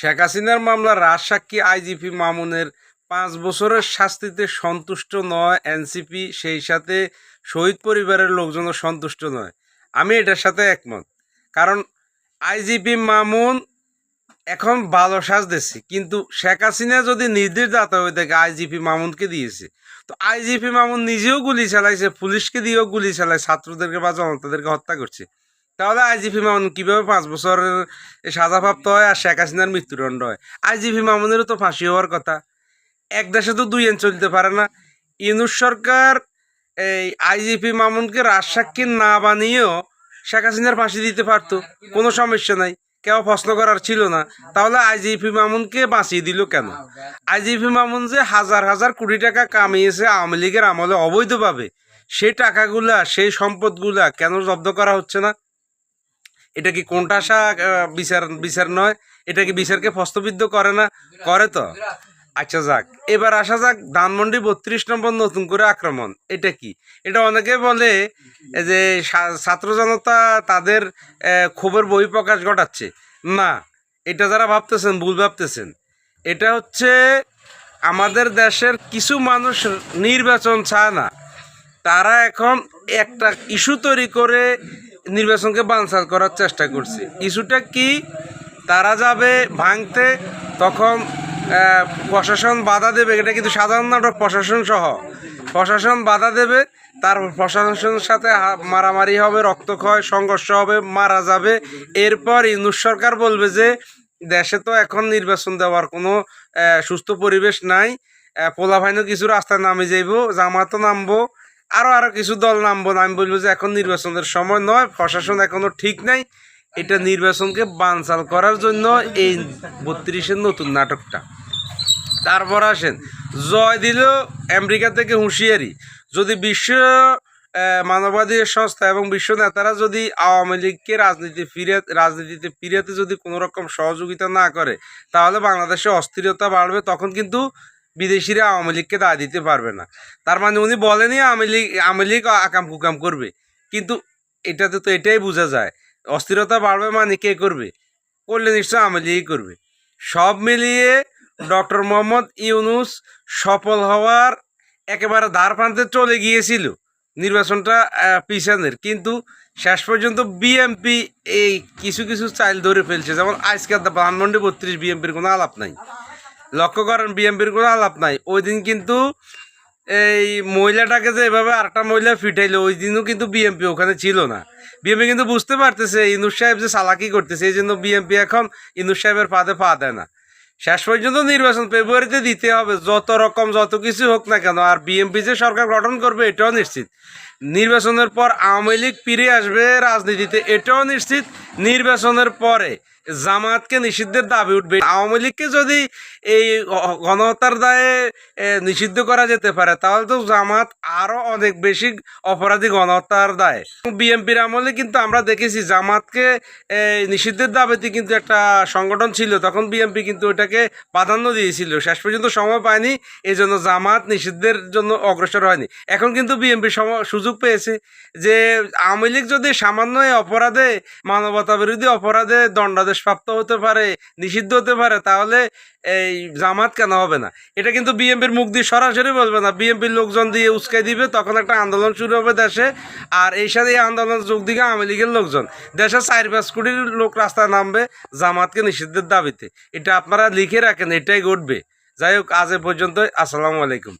শেখ হাসিনার মামলা রাজসাক্ষী আইজিপি মামুনের পাঁচ বছরের শাস্তিতে সন্তুষ্ট নয় এনসিপি, সেই সাথে শহীদ পরিবারের লোকজনও সন্তুষ্ট নয়। আমি এটার সাথে একমত। কারণ আইজিপি মামুন এখন ভালো সাজ দিচ্ছে কিন্তু শেখ হাসিনা যদি নির্দেশ দাতা হয়ে থাকে, আইজিপি মামুনকে দিয়েছে। তো আইজিপি মামুন নিজেও গুলি চালাইছে, পুলিশকে দিয়েও গুলি চালায়, ছাত্রদেরকে বা জনতাদেরকে হত্যা করছে। তাহলে আইজিপি মামুন কীভাবে পাঁচ বছরের সাজাপ্রাপ্ত হয় আর শেখ হাসিনার মৃত্যুদণ্ড হয়? আইজিপি মামুনেরও তো ফাঁসি হওয়ার কথা। এক দেশে তো দুই আইন চলতে পারে না। ইউনুস সরকার এই আইজিপি মামুনকে রাজসাক্ষী না বানিয়েও শেখ হাসিনার ফাঁসি দিতে পারতো। কোনো সমস্যা নাই। কেউ প্রশ্ন করার ছিল না। তাহলে আইজিপি মামুনকে বাঁচিয়ে দিল কেন? আইজিপি মামুন যে হাজার হাজার কোটি টাকা কামিয়েছে আওয়ামী লীগের আমলে অবৈধভাবে, সেই টাকাগুলা, সেই সম্পদগুলা কেন জব্দ করা হচ্ছে না? এটা কি কোনটা আসা বিচার বিচার নয়। এটা কি বিচারকে প্রস্তবিদ্ধ করে না? করে তো। আচ্ছা যাক, এবার আসা যাক ধানমন্ডি বত্রিশ নম্বর নতুন করে আক্রমণ। এটা কি? এটা অনেকে বলে যে ছাত্র জনতা তাদের ক্ষোভের বহিঃপ্রকাশ ঘটাচ্ছে। না, এটা যারা ভাবতেছেন, ভুল ভাবতেছেন। এটা হচ্ছে, আমাদের দেশের কিছু মানুষ নির্বাচন চায় না। তারা এখন একটা ইস্যু তৈরি করে নির্বাচনকে বানচাল করার চেষ্টা করছে। ইস্যুটা কি? তারা যাবে ভাঙতে, তখন প্রশাসন বাধা দেবে, এটা কিন্তু সাধারণ নাটক, প্রশাসন সহ। প্রশাসন বাধা দেবে, তার প্রশাসনের সাথে মারামারি হবে, রক্তক্ষয়, সংঘর্ষ হবে, মারা যাবে। এরপর ইউনুস সরকার বলবে যে, দেশে তো এখন নির্বাচন দেওয়ার কোনো সুস্থ পরিবেশ নাই পোলাভাইনও কিছু রাস্তায় নামে যাইব, জামাতও নামবো আরও আরও কিছু দল নামবো আমি বলব যে এখন নির্বাচনের সময় নয়, প্রশাসন এখনও ঠিক নাই। এটা নির্বাচনকে বানচাল করার জন্য এই বত্রিশের নতুন নাটকটা। তারপর আসেন, জয় দিল আমেরিকা থেকে হুঁশিয়ারি। যদি বিশ্ব মানবাধিকার সংস্থা এবং বিশ্ব নেতারা যদি আওয়ামী লীগকে রাজনীতি ফিরে, রাজনীতিতে ফিরাতে যদি কোনো রকম সহযোগিতা না করে, তাহলে বাংলাদেশে অস্থিরতা বাড়বে, তখন কিন্তু বিদেশিরা আওয়ামী লীগকে দায় দিতে পারবে না। তার মানে উনি বলেনি আওয়ামী লীগ আওয়ামী লীগ আকাম কুকাম করবে। কিন্তু এটাতে তো এটাই বোঝা যায়, অস্থিরতা বাড়বে মানে কে করবে? করলে নিশ্চয় আওয়ামী লীগই করবে। সব মিলিয়ে ডক্টর মোহাম্মদ ইউনুস সফল হওয়ার একেবারে দ্বার প্রান্তে চলে গিয়েছিল নির্বাচনটা পিছনের কিন্তু শেষ পর্যন্ত বিএমপি এই কিছু কিছু চাইল ধরে ফেলছে। যেমন আজকে ধানমন্ডি বত্রিশ বিএমপির কোনো আলাপ নাই। লক্ষ্য করেন বিএমপির কোনো আলাপ নাই। ওই দিন কিন্তু এই মহিলাটাকে যে এভাবে আরেকটা মহিলা ফিটাইলো, ওই দিনও কিন্তু বিএমপি ওখানে ছিল না। বিএমপি কিন্তু বুঝতে পারতেছে, ইনুস সাহেব যে সালাকি করতেছে, এই জন্য বিএমপি এখন ইনুস সাহেবের পাদে পা দেয় না। শেষ পর্যন্ত নির্বাচন ফেব্রুয়ারিতে দিতে হবে, যত রকম যত কিছু হোক না কেন, আর বিএমপি যে সরকার গঠন করবে, এটাও নিশ্চিত। নির্বাচনের পর আওয়ামী লীগ ফিরে আসবে রাজনীতিতে, এটাও নিশ্চিত। নির্বাচনের পরে জামাতকে নিষিদ্ধের দাবি উঠবে। আওয়ামী লীগকে যদি এই গণহত্যার দায়ে নিষিদ্ধ করা যেতে পারে, তাহলে তো জামাত আরও অনেক বেশি অপরাধী গণহত্যার দায়। বিএনপির আমলে কিন্তু আমরা দেখেছি জামাতকে নিষিদ্ধের দাবিতে কিন্তু একটা সংগঠন ছিল, তখন বিএনপি কিন্তু ওটাকে প্রাধান্য দিয়েছিল। শেষ পর্যন্ত সময় পায়নি এই জন্য জামাত নিষিদ্ধের জন্য অগ্রসর হয়নি। এখন কিন্তু বিএনপি সুযোগ পেয়েছে যে আওয়ামী লীগ যদি সামান্য অপরাধে মানবতা বিরোধী অপরাধে দণ্ডাদেশ প্রাপ্ত হতে পারে, নিষিদ্ধ হতে পারে, তাহলে এই জামাত কেন হবে না? এটা কিন্তু বিএনপির মুখ দিয়ে সরাসরি বলবে না। বিএনপির লোকজন দিয়ে উস্কাই দিবে, তখন একটা আন্দোলন শুরু হবে দেশে। আর এই সাথে এই আন্দোলন যোগ দিকে আওয়ামী লীগের লোকজন। দেশের চার পাঁচ কোটির লোক রাস্তায় নামবে জামাতকে নিষিদ্ধের দাবিতে। এটা আপনারা লিখে রাখেন, এটাই ঘটবে। যাই হোক, আজ এ পর্যন্ত আসসালামু আলাইকুম।